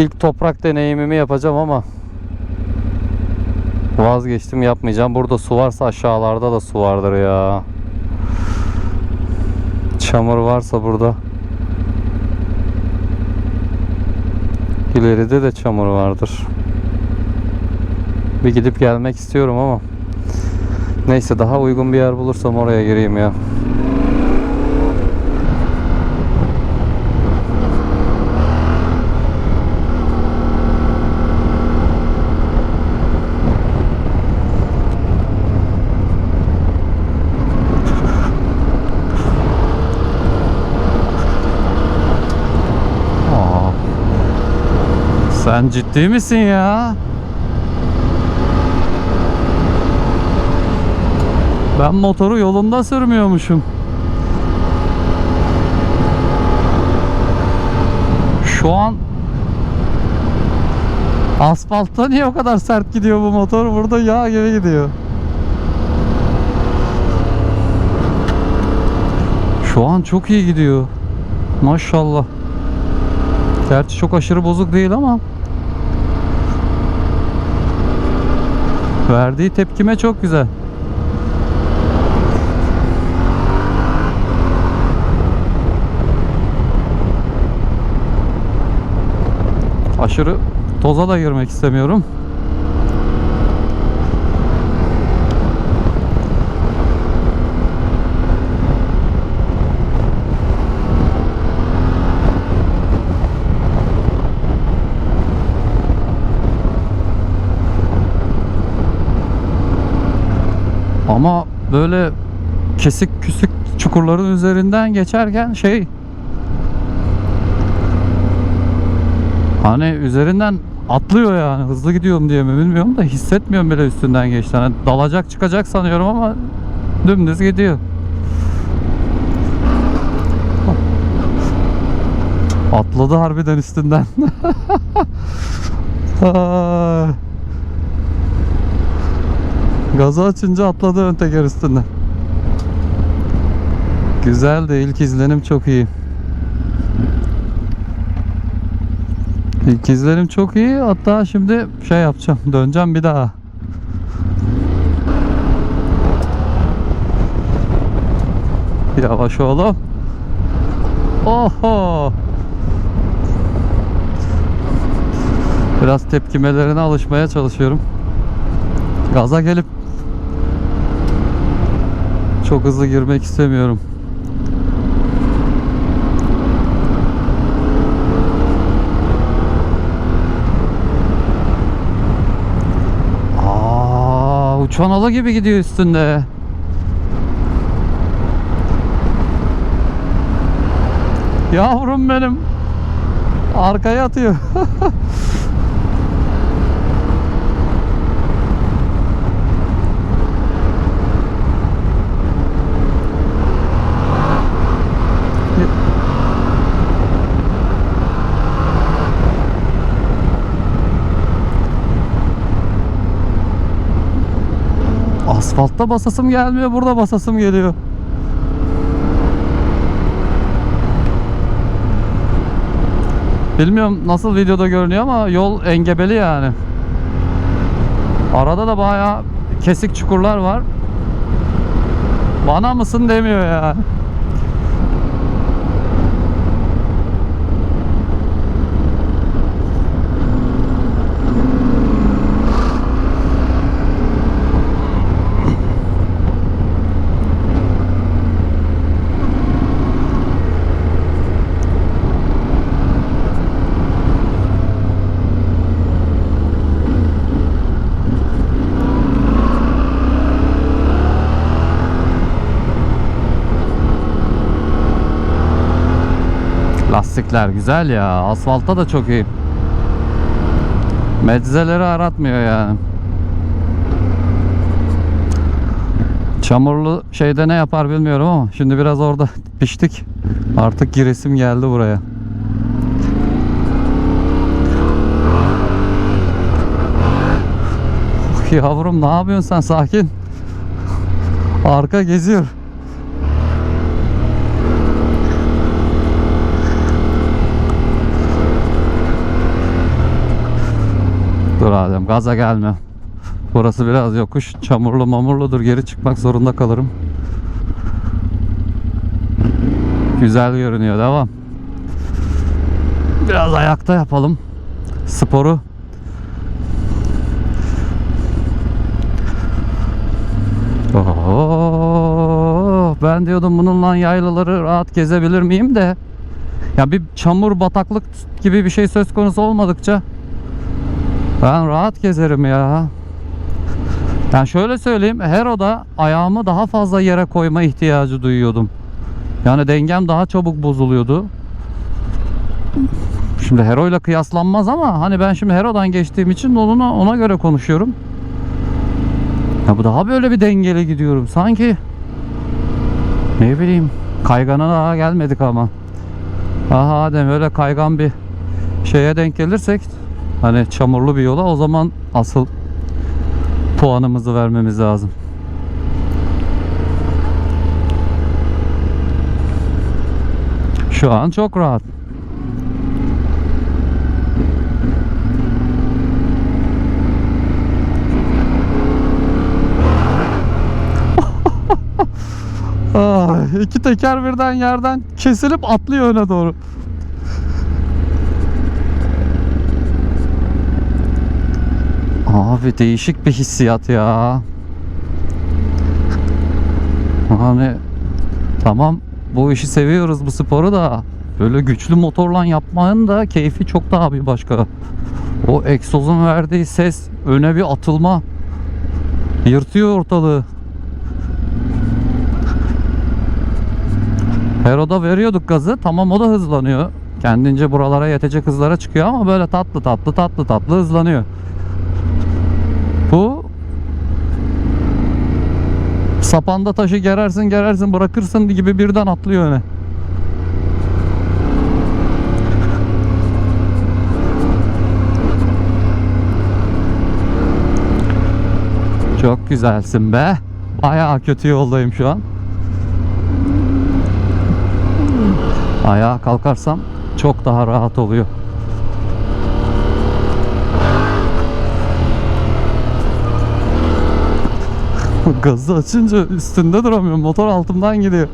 İlk toprak deneyimimi yapacağım ama vazgeçtim yapmayacağım. Burada su varsa aşağılarda da su vardır ya. Çamur varsa burada. İleride de çamur vardır. Bir gidip gelmek istiyorum ama neyse daha uygun bir yer bulursam oraya gireyim ya. Aa. Sen ciddi misin ya? Ben motoru yolunda sürmüyormuşum. Şu an asfaltta niye o kadar sert gidiyor bu motor? Burada yağ gibi gidiyor. Şu an çok iyi gidiyor. Maşallah. Gerçi çok aşırı bozuk değil ama verdiği tepkime çok güzel. Aşırı toza da girmek istemiyorum. Ama böyle kesik küsük çukurların üzerinden geçerken şey hani üzerinden atlıyor yani hızlı gidiyorum diye mi bilmiyorum da hissetmiyorum bile üstünden geçti. Hani dalacak çıkacak sanıyorum ama dümdüz gidiyor. Atladı harbiden üstünden. Gazı açınca atladı ön teker üstünden. Güzel de ilk izlenim çok iyi. İlk izlenim çok iyi. Hatta şimdi şey yapacağım. Döneceğim bir daha. Yavaş oğlum. Oho. Biraz tepkimelerine alışmaya çalışıyorum. Gaza gelip çok hızlı girmek istemiyorum. Aa, uçan ala gibi gidiyor üstünde. Yavrum benim. Arkaya atıyor. Asfaltta basasım gelmiyor, burada basasım geliyor. Bilmiyorum nasıl videoda görünüyor ama yol engebeli yani. Arada da bayağı kesik çukurlar var. Bana mısın demiyor yani. Lastikler güzel ya. Asfaltta da çok iyi. Medzeleri aratmıyor yani. Çamurlu şeyde ne yapar bilmiyorum ama şimdi biraz orada piştik. Artık giresim geldi buraya. Yavrum ne yapıyorsun sen sakin. Arka geziyor. Dur Adem gaza gelme. Burası biraz yokuş. Çamurlu mamurludur. Geri çıkmak zorunda kalırım. Güzel görünüyor. Devam. Biraz ayakta yapalım. Sporu. Oo, ben diyordum bununla yaylaları rahat gezebilir miyim de. Ya bir çamur bataklık gibi bir şey söz konusu olmadıkça ben rahat gezerim ya. Yani şöyle söyleyeyim, Hero'da ayağımı daha fazla yere koyma ihtiyacı duyuyordum. Yani dengem daha çabuk bozuluyordu. Şimdi Hero ile kıyaslanmaz ama hani ben şimdi Hero'dan geçtiğim için ona, ona göre konuşuyorum. Ya bu daha böyle bir dengeli gidiyorum. Sanki ne bileyim kaygana daha gelmedik ama. Aha Adem öyle kaygan bir şeye denk gelirsek hani çamurlu bir yola o zaman asıl puanımızı vermemiz lazım. Şu an çok rahat. Ah, iki teker birden yerden kesilip atlıyor öne doğru. Abi değişik bir hissiyat ya. Hani tamam bu işi seviyoruz bu sporu da böyle güçlü motorla yapmanın da keyfi çok daha bir başka. O egzozun verdiği ses öne bir atılma yırtıyor ortalığı. Hero'da veriyorduk gazı. Tamam o da hızlanıyor. Kendince buralara yetecek hızlara çıkıyor ama böyle tatlı tatlı tatlı tatlı hızlanıyor. Bu sapanda taşı gerersin gerersin bırakırsın gibi birden atlıyor öne. Çok güzelsin be. Bayağı kötü yoldayım şu an. Ayağa kalkarsam çok daha rahat oluyor. Gazı açınca üstünde duramıyorum. Motor altımdan gidiyor.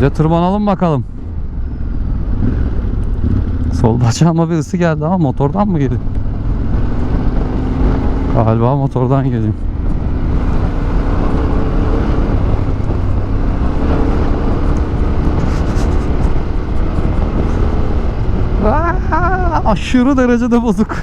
Bir de tırmanalım bakalım. Sol bacağıma bir ısı geldi ama motordan mı geliyor? Galiba motordan geliyor. Aa, aşırı derecede bozuk.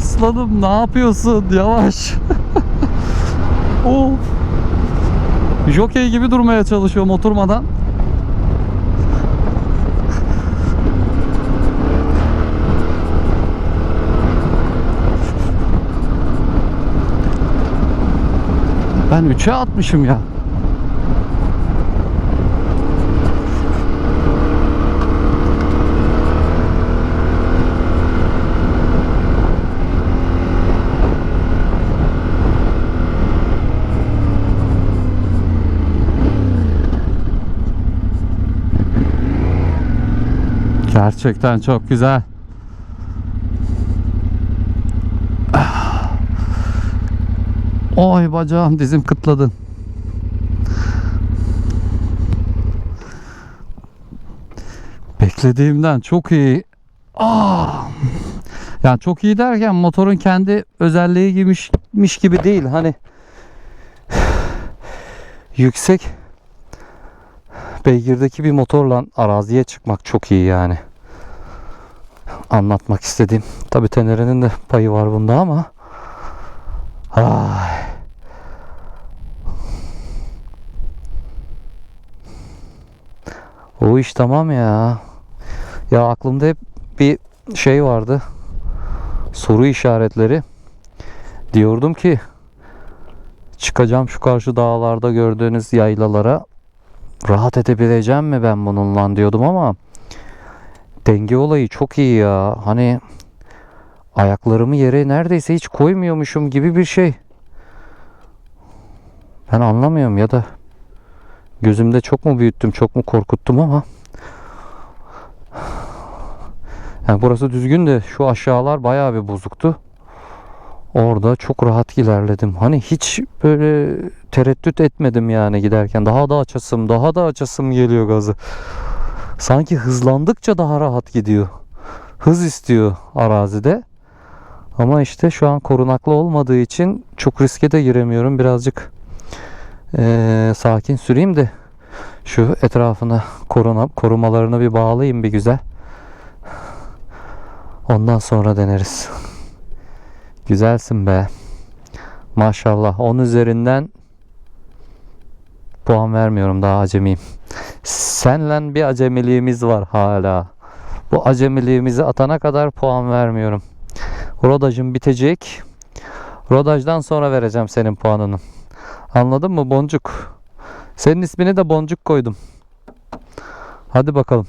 Aslanım ne yapıyorsun? Yavaş. of. Jockey gibi durmaya çalışıyorum oturmadan. Ben 3'e atmışım ya. Gerçekten çok güzel. Oy bacağım dizim kıtladın. Beklediğimden çok iyi. Ah. Yani çok iyi derken motorun kendi özelliği gibiymiş gibi değil. Hani yüksek beygirdeki bir motorla araziye çıkmak çok iyi yani. Anlatmak istediğim. Tabi Tenere'nin de payı var bunda ama ay. O iş tamam ya. Ya aklımda hep bir şey vardı. Soru işaretleri. Diyordum ki çıkacağım şu karşı dağlarda gördüğünüz yaylalara rahat edebileceğim mi ben bununla diyordum ama denge olayı çok iyi ya. Hani ayaklarımı yere neredeyse hiç koymuyormuşum gibi bir şey. Ben anlamıyorum ya da gözümde çok mu büyüttüm, çok mu korkuttum ama yani burası düzgün de şu aşağılar bayağı bir bozuktu. Orada çok rahat ilerledim. Hani hiç böyle tereddüt etmedim yani giderken. Daha da açasım, daha da açasım geliyor gazı. Sanki hızlandıkça daha rahat gidiyor. Hız istiyor arazide. Ama işte şu an korunaklı olmadığı için çok riske de giremiyorum. Birazcık eee, sakin süreyim de şu etrafına koruna, korumalarını bir bağlayayım bir güzel. Ondan sonra deneriz. Güzelsin be. Maşallah. 10 üzerinden puan vermiyorum daha acemiyim. Senle bir acemiliğimiz var hala. Bu acemiliğimizi atana kadar puan vermiyorum. Rodajım bitecek. Rodajdan sonra vereceğim senin puanını. Anladın mı Boncuk? Senin ismini de Boncuk koydum. Hadi bakalım.